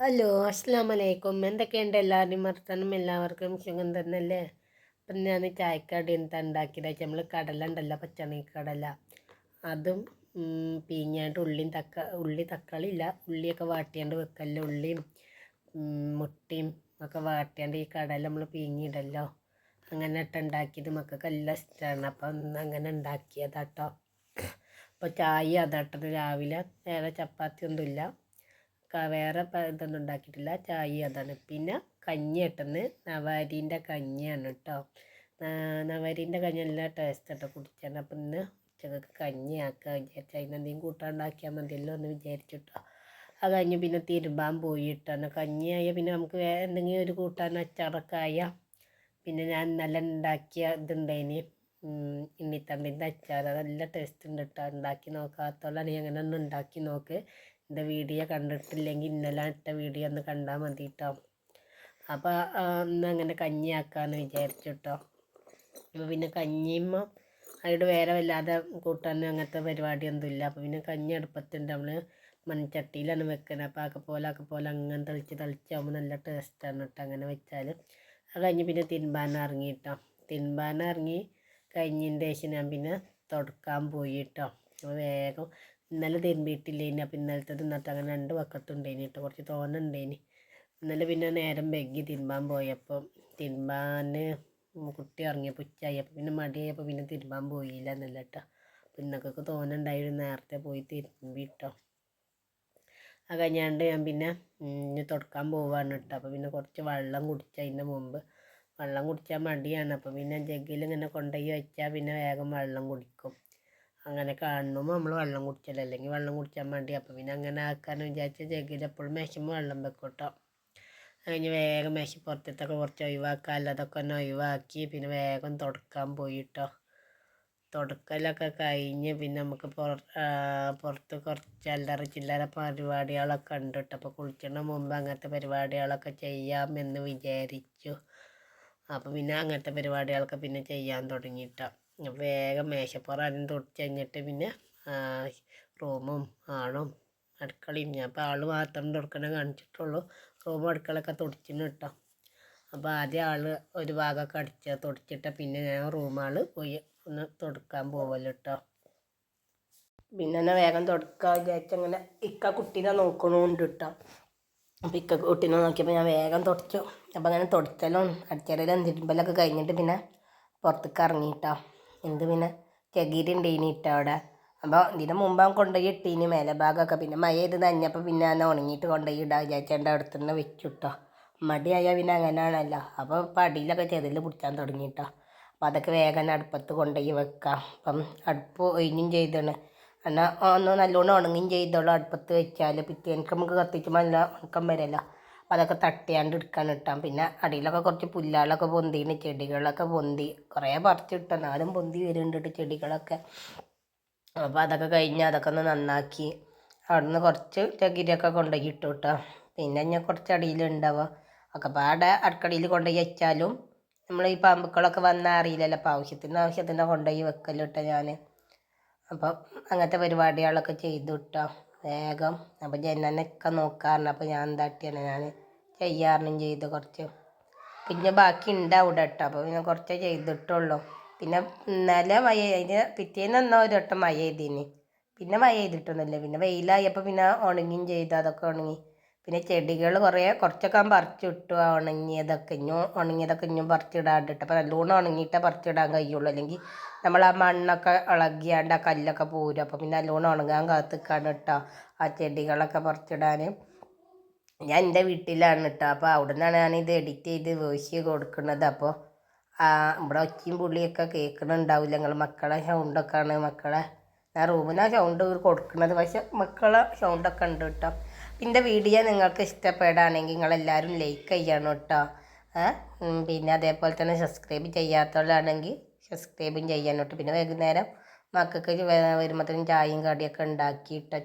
Hello അസ്സാം വലൈക്കും എന്തൊക്കെയുണ്ട്? എല്ലാവരുടെയും വർത്തമാനം എല്ലാവർക്കും സുഖം തന്നെയല്ലേ? അപ്പം ഞാൻ ചായക്കടി എന്താ ഉണ്ടാക്കിയത് നമ്മൾ കടല ഉണ്ടല്ലോ പച്ചണി കടല. അതും ഉം, പീഞ്ഞാണ്ട് ഉള്ളിയും തക്ക ഉള്ളി തക്കാളി ഇല്ല ഉള്ളിയൊക്കെ വാട്ടിയാണ്ട് വെക്കല്ല ഉള്ളിയും മുട്ടയും ഒക്കെ വാട്ടിയാണ്ട് ഈ കടല നമ്മൾ പീഞ്ഞിടല്ലോ. അങ്ങനെ ഇട്ട് ഉണ്ടാക്കിയത് മക്കൾക്ക് എല്ലാം ഇഷ്ടമാണ് അപ്പം അങ്ങനെ ഉണ്ടാക്കിയതാട്ടോ. അപ്പോൾ ചായ അതാട്ടത് രാവിലെ വേറെ ചപ്പാത്തി ഒന്നുമില്ല വേറെ ഇതൊന്നും ഉണ്ടാക്കിയിട്ടില്ല. ചായ അതാണ്. പിന്നെ കഞ്ഞി ഇട്ടെന്ന് നവാരീന്റെ കഞ്ഞിയാണ് കേട്ടോ നവാരീന്റെ കഞ്ഞി നല്ല ടേസ്റ്റ് കേട്ടോ കുടിച്ചാണ് അപ്പം ഇന്ന് ഉച്ചയ്ക്ക് കഞ്ഞി ആക്കുക വിചാരിച്ചു. അതിന് എന്തെങ്കിലും കൂട്ടാണ്ടാക്കിയാൽ മതിയല്ലോ എന്ന് വിചാരിച്ചിട്ടോ ആ കഴിഞ്ഞ് പിന്നെ തിരുമ്പാൻ പോയിട്ടാണ്. കഞ്ഞിയായ പിന്നെ നമുക്ക് എന്തെങ്കിലും ഒരു കൂട്ടാൻ അച്ചാറൊക്കെ പിന്നെ ഞാൻ നല്ല ഉണ്ടാക്കിയ ഇതുണ്ടായിന്. ഇണ്ണിത്തണ്ടിന്റെ അച്ചാർ നല്ല ടേസ്റ്റ് ഉണ്ട് കേട്ടോ ഉണ്ടാക്കി നോക്കാത്തോളാണ്. അങ്ങനെ ഒന്ന് ഉണ്ടാക്കി നോക്ക്. എന്റെ വീഡിയോ കണ്ടിട്ടില്ലെങ്കിൽ ഇന്നലെ ഇട്ട വീഡിയോ ഒന്ന് കണ്ടാൽ മതി കേട്ടോ അപ്പോൾ ഒന്ന് അങ്ങനെ കഞ്ഞിയാക്കാമെന്ന് വിചാരിച്ചു കേട്ടോ അപ്പോൾ പിന്നെ കഞ്ഞിയുമ്പോൾ അതിന്റെ വേറെ വല്ലാതെ കൂട്ടാനും അങ്ങനത്തെ പരിപാടിയൊന്നും ഇല്ല. അപ്പോൾ പിന്നെ കഞ്ഞി അടുപ്പത്തുണ്ട്. നമ്മൾ മൺചട്ടിയിലാണ് വെക്കുന്നത് അപ്പോൾ ആക്കെ പോലെ അങ്ങനെ തളിച്ച് തളിച്ചാകുമ്പോൾ നല്ല ടേസ്റ്റാണ് കേട്ടോ അങ്ങനെ വെച്ചാൽ ആ കഞ്ഞി പിന്നെ തിരുമ്പാൻ ഇറങ്ങി കേട്ടോ തിരുമ്പാൻ ഇറങ്ങി കഴിഞ്ഞതിന്റെ ശേഷം ഞാൻ പിന്നെ തുടക്കാൻ പോയി കേട്ടോ അപ്പോൾ വേഗം ഇന്നലെ തിരുമ്പിയിട്ടില്ലേനി. അപ്പം ഇന്നലത്തത് ഇന്നത്തെ അങ്ങനെ രണ്ട് വക്കത്തുണ്ടേനി കേട്ടോ കുറച്ച് തോന്നുണ്ടേനി. ഇന്നലെ പിന്നെ നേരം വൈകി തിരുമ്പാൻ പോയപ്പോൾ തിരുമ്പാൻ കുട്ടി ഇറങ്ങിയപ്പോൾ അപ്പോൾ പിന്നെ മടിയായപ്പോൾ പിന്നെ തിരുമ്പാൻ പോയില്ല എന്നല്ല കേട്ടോ അപ്പം ഇന്നൊക്കെ തോന്നുന്നുണ്ടായിരുന്നു നേരത്തെ പോയി തിരുമ്പി കേട്ടോ അത് കഴിഞ്ഞാണ്ട് ഞാൻ പിന്നെ ഇനി തുടക്കാൻ പോവാണ് കേട്ടോ അപ്പോൾ പിന്നെ കുറച്ച് വെള്ളം കുടിച്ചതിന്റെ മുമ്പ് വെള്ളം കുടിച്ചാൽ മടിയാണ്. അപ്പോൾ പിന്നെ ജഗ്ഗിൽ ഇങ്ങനെ കൊണ്ടുപോയി വെച്ചാൽ പിന്നെ വേഗം വെള്ളം കുടിക്കും. അങ്ങനെ കാണുമ്പോൾ നമ്മൾ വെള്ളം കുടിച്ചല്ലോ അല്ലെങ്കിൽ വെള്ളം കുടിക്കാൻ വേണ്ടി. അപ്പോൾ പിന്നെ അങ്ങനെ ആക്കാന്ന് വിചാരിച്ച ജഗ്ഗിൽ എപ്പോഴും മേശുമ്പോൾ വെള്ളം വെക്കും കേട്ടോ കഴിഞ്ഞ് വേഗം മേശ പുറത്തൊക്കെ കുറച്ച് ഒഴിവാക്കുക അല്ലാതൊക്കെ ഒന്ന് ഒഴിവാക്കി പിന്നെ വേഗം തുടക്കാൻ പോയി കേട്ടോ തുടക്കലൊക്കെ കഴിഞ്ഞ് പിന്നെ നമുക്ക് പുറ പുറത്ത് കുറച്ച് അല്ലറ ചില്ലറ പരിപാടികളൊക്കെ ഉണ്ട് കേട്ടോ അപ്പോൾ കുളിച്ചതിന് മുമ്പ് അങ്ങനത്തെ പരിപാടികളൊക്കെ ചെയ്യാമെന്ന് വിചാരിച്ചു. അപ്പോൾ പിന്നെ അങ്ങനത്തെ പരിപാടികളൊക്കെ പിന്നെ ചെയ്യാൻ തുടങ്ങിയിട്ടോ വേഗം മേശപ്പുറം തൊട്ട് കഴിഞ്ഞിട്ട് പിന്നെ റൂമും ആളും അടുക്കളയും. ഞാൻ അപ്പോൾ ആൾ മാത്രം തുടക്കണ കാണിച്ചിട്ടുള്ളൂ. റൂമും അടുക്കളയൊക്കെ തുടച്ചിന് കേട്ടോ അപ്പോൾ ആദ്യം ആൾ ഒരു ഭാഗമൊക്കെ അടിച്ച് തുടച്ചിട്ട് പിന്നെ ഞാൻ റൂമാൾ പോയി ഒന്ന് തുടക്കാൻ പോവല്ലോ കേട്ടോ പിന്നെ എന്നെ വേഗം തുടക്കാൻ വിചാരിച്ചങ്ങനെ ഇക്ക കുട്ടീനെ നോക്കണോണ്ട് കേട്ടോ അപ്പോൾ ഇക്ക കുട്ടീനെ നോക്കിയപ്പോൾ ഞാൻ വേഗം തുടച്ചു. അപ്പോൾ അങ്ങനെ തുടച്ചലും അടിച്ചലും തിരുമ്പലൊക്കെ കഴിഞ്ഞിട്ട് പിന്നെ പുറത്തേക്ക് ഇറങ്ങിയിട്ടോ എന്ത് പിന്നെ? ചകിരി ഇട്ട അവിടെ. അപ്പോൾ ഇതിന് മുമ്പ് അവൻ കൊണ്ടുപോയി ഇട്ടീന് മേലെ ഭാഗമൊക്കെ. പിന്നെ മഴ ചെയ്ത് നനഞ്ഞപ്പോൾ പിന്നെ അന്ന് ഉണങ്ങിയിട്ട് കൊണ്ടുപോയി ഇടാൻ വിചാരിച്ചേണ്ട അടുത്ത് തന്നെ വെച്ചു കേട്ടോ മടിയായാൽ പിന്നെ അങ്ങനെയാണല്ലോ അപ്പോൾ പടിയിലൊക്കെ ചെതിൽ പിടിക്കാൻ തുടങ്ങിയിട്ടോ അപ്പം അതൊക്കെ വേഗം അടുപ്പത്ത് കൊണ്ടുപോയി വെക്കാം. അപ്പം അടുപ്പ് ഒഴിഞ്ഞും ചെയ്താണ്. എന്നാൽ ഒന്ന് നല്ലോണം ഉണങ്ങുകയും ചെയ്തോളൂ. അടുപ്പത്ത് വെച്ചാൽ പിറ്റേ എനിക്ക് നമുക്ക് കത്തിക്കുമ്പോൾ നല്ല ഉണക്കം വരല്ലോ. അപ്പോൾ അതൊക്കെ തട്ടിയാണ്ട് എടുക്കാൻ ഇട്ടാം പിന്നെ അടിയിലൊക്കെ കുറച്ച് പുല്ലുകളൊക്കെ പൊന്തിന് ചെടികളൊക്കെ പൊന്തി കുറേ പറിച്ചിട്ട് എന്നാലും പൊന്തി വരുന്നുണ്ട് ചെടികളൊക്കെ. അപ്പോൾ അതൊക്കെ കഴിഞ്ഞ് അതൊക്കെ ഒന്ന് നന്നാക്കി അവിടുന്ന് കുറച്ച് ചകിരിയൊക്കെ കൊണ്ടുപോയി ഇട്ടു കേട്ടോ പിന്നെ ഞാൻ കുറച്ച് അടിയിലുണ്ടാവുക ഒക്കെ പാടെ അടുക്കളയിൽ കൊണ്ടുപോയി വെച്ചാലും നമ്മൾ ഈ പാമ്പുക്കളൊക്കെ വന്നാൽ അറിയില്ലല്ലോ. അപ്പോൾ ആവശ്യത്തിന് ആവശ്യത്തിന് കൊണ്ടുപോയി വെക്കല്ലോ കേട്ടോ ഞാൻ അപ്പം അങ്ങനത്തെ പരിപാടികളൊക്കെ ചെയ്തു കേട്ടോ വേഗം. അപ്പം ജനനൊക്കെ നോക്കാറുണ്ട്. അപ്പോൾ ഞാൻ എന്താട്ടിയാണ് ഞാൻ ചെയ്യാറുണ്ട് ചെയ്ത് കുറച്ച്. പിന്നെ ബാക്കി ഉണ്ട് അവിടെ കേട്ടോ അപ്പോൾ പിന്നെ കുറച്ചേ ചെയ്തിട്ടുള്ളൂ. പിന്നെ ഇന്നലെ മഴ അതിന് പിറ്റേന്ന് എന്നാൽ ഒരു വട്ടം മഴ ചെയ്തിന് പിന്നെ മഴ ചെയ്തിട്ടൊന്നുമില്ല പിന്നെ വെയിലായപ്പോൾ പിന്നെ ഉണങ്ങിയും ചെയ്തു. അതൊക്കെ ഉണങ്ങി. പിന്നെ ചെടികൾ കുറേ കുറച്ചൊക്കെ പറിച്ചിട്ടു ഉണങ്ങിയതൊക്കെ ഇഞ്ഞും ഉണങ്ങിയതൊക്കെ ഇഞ്ഞും പറിച്ചിടാണ്ടിട്ട് അപ്പോൾ നല്ലോണം ഉണങ്ങിയിട്ടേ പറിച്ചിടാൻ കഴിയുള്ളൂ. അല്ലെങ്കിൽ നമ്മൾ ആ മണ്ണൊക്കെ ഇളകിയാണ്ട് ആ കല്ലൊക്കെ പോരും. അപ്പോൾ പിന്നെ നല്ലോണം ഉണങ്ങാൻ കാത്തിക്കാണ് കേട്ടോ ആ ചെടികളൊക്കെ പറിച്ചിടാൻ ഞാൻ എന്റെ വീട്ടിലാണ് കേട്ടോ അപ്പോൾ അവിടെ നിന്നാണ് ഞാൻ ഇത് എഡിറ്റ് ചെയ്ത് വോയിസ് കൊടുക്കുന്നത്. അപ്പോൾ ഇവിടെ ഒച്ചയും പുള്ളിയൊക്കെ കേൾക്കുന്നുണ്ടാവില്ല നിങ്ങൾ മക്കളെ സൗണ്ടൊക്കെയാണ് മക്കളെ ഞാൻ റൂമിനാണ് സൗണ്ട് കൊടുക്കുന്നത് പക്ഷെ മക്കളെ സൗണ്ടൊക്കെ ഉണ്ട് കേട്ടോ. എന്റെ വീഡിയോ നിങ്ങൾക്ക് ഇഷ്ടപ്പെടുകയാണെങ്കിൽ നിങ്ങളെല്ലാവരും ലൈക്ക് ചെയ്യണം കേട്ടോ. പിന്നെ അതേപോലെ തന്നെ സബ്സ്ക്രൈബ് ചെയ്യാത്തവരാണെങ്കിൽ സബ്സ്ക്രൈബും കേട്ടോ. പിന്നെ വൈകുന്നേരം മക്കൾക്ക് വരുമ്പോഴത്തേനും ചായയും കടിയൊക്കെ ഉണ്ടാക്കിയിട്ട്